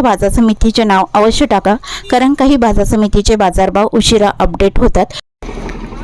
बाजार समितीचे नाव अवश्य टाका कारण काही बाजार समितीचे बाजारभाव उशिरा अपडेट होतात.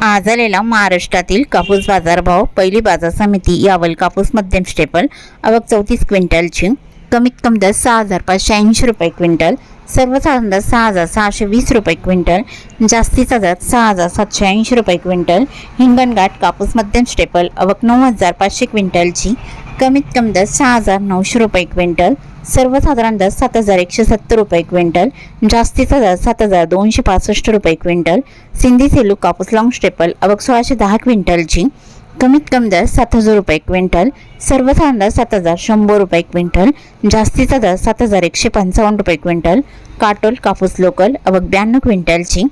आज आलेला महाराष्ट्रातील कापूस बाजारभाव पहिली बाजार समिती यावल कापूस मध्यम स्टेपल आवक चौतीस क्विंटलची कमीत कमी दर सहा हजार पाचशे ऐंशी रुपये क्विंटल सर्वसाधारण दर सहा हजार सहाशे वीस रुपये क्विंटल जास्तीचा दर सहा हजार सातशे ऐंशी रुपये क्विंटल हिंगणघाट कापूस मध्यम स्टेपल अवक नऊ हजार पाचशे क्विंटलची कमीत कमी दर सहा हजार नऊशे रुपये क्विंटल सर्वसाधारण दर सात हजार एकशे सत्तर रुपये क्विंटल जास्तीचा दर सात हजार दोनशे पासष्ट रुपये क्विंटल सिंधी सेलू कापूस लॉंग स्टेपल अवक सोळाशे दहा क्विंटलची कमीत कमी दर सात हजार रुपये क्विंटल सर्वसाधारण दर सात हजार शंभर रुपये क्विंटल जास्तीचा दर सात हजार एकशे पंचावन्न रुपये क्विंटल काटोल कापूस लोकल अवघ ब्याण्णव क्विंटलची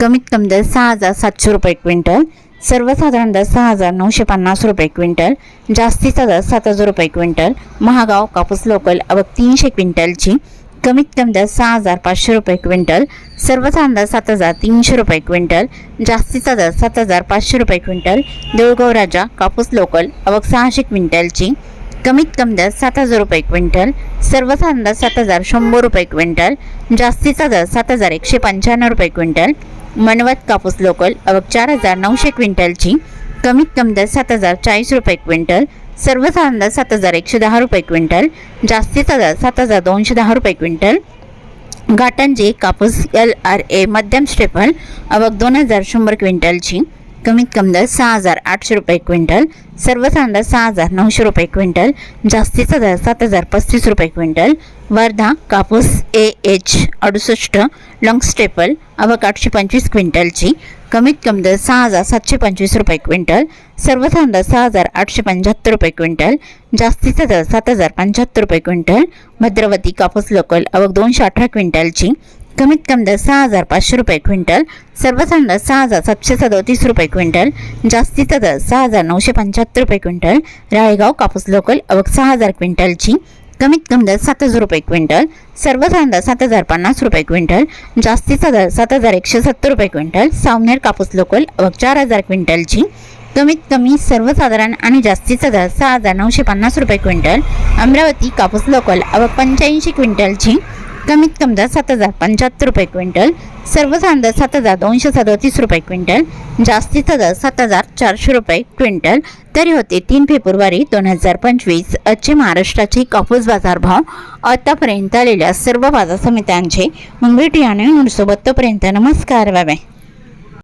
कमीत कमी दर सहा हजार सातशे रुपये क्विंटल सर्वसाधारण दर सहा हजार नऊशे पन्नास रुपये क्विंटल जास्तीचा दर सात हजार रुपये क्विंटल महागाव कापूस लोकल अवघ तीनशे क्विंटलची कमीत कमी दर सहा हजार पाचशे रुपये क्विंटल सर्वसाधारण दर सात हजार तीनशे रुपये क्विंटल जास्तीचा दर सात हजार पाचशे रुपये क्विंटल देऊळगाव राजा कापूस लोकल आवक सहाशे क्विंटलची. कमीत कमी दर सात हजार रुपये क्विंटल सर्वसाधारण दर सात हजार शंभर रुपये क्विंटल जास्तीचा दर सात हजार एकशे पंच्याण्णव रुपये क्विंटल मनवत कापूस लोकल अवक चार हजार नऊशे क्विंटलची. कमीत कमी दर सात हजार चाळीस रुपये क्विंटल सर्वसाधारण दर सात हजार एकशे दहा रुपये क्विंटल जास्तीचा दर सात हजार दोनशे दहा रुपये क्विंटल. घाटांजी कापूस एल आर ए मध्यम स्टेपल आवक दोन हजार शंभर क्विंटलची. कमीत कमी दर सहा हजार आठशे रुपये क्विंटल सर्वसाधारण दर सहा हजार नऊशे रुपये क्विंटल जास्तीचा दर सात हजार पस्तीस रुपये क्विंटल वर्धा कापूस ए एच अडुसष्ट लॉंग स्टेपल अवक आठशे पंचवीस क्विंटलची कमीत कमी दर सहा हजार सातशे पंचवीस रुपये क्विंटल सर्वसाधारण दर सहा हजार आठशे पंच्याहत्तर रुपये क्विंटल जास्तीचा दर सात हजार पंच्याहत्तर रुपये क्विंटल भद्रवती कापूस लोकल अवक दोनशे अठरा क्विंटलची कमीत कमी दर सहा हजार पाचशे रुपये क्विंटल सर्वसाधारण दर सहा हजार सातशे सदोतीस रुपये क्विंटल जास्तीचा दर सहा हजार नऊशे पंच्याहत्तर रुपये क्विंटल राळेगाव कापूस लोकल अवघ सहा हजार क्विंटलची कमीत कमी दर सात हजार रुपये क्विंटल सर्वसाधारण दर सात हजार पन्नास रुपये क्विंटल जास्तीचा दर सात हजार एकशे सत्तर रुपये क्विंटल सावनेर कापूस लोकल अवघ चार हजार क्विंटलची कमीत कमी सर्वसाधारण आणि जास्तीचा दर सहा हजार नऊशे पन्नास रुपये क्विंटल अमरावती कापूस लोकल अवघ पंच्याऐंशी क्विंटलची कमीत कमी दर सात हजार पंच्याहत्तर रुपये क्विंटल सर्वसाधारण दर सात हजार दोनशे सदतीस रुपये क्विंटल जास्तीचा दर सात हजार चारशे रुपये क्विंटल. तरी होते तीन फेब्रुवारी दोन हजार पंचवीस आजचे महाराष्ट्राचे कापूस बाजारभाव आतापर्यंत आलेल्या सर्व बाजार समित्यांचे मुंबई भेटूया नवीन सोबत तोपर्यंत नमस्कार बाय बाय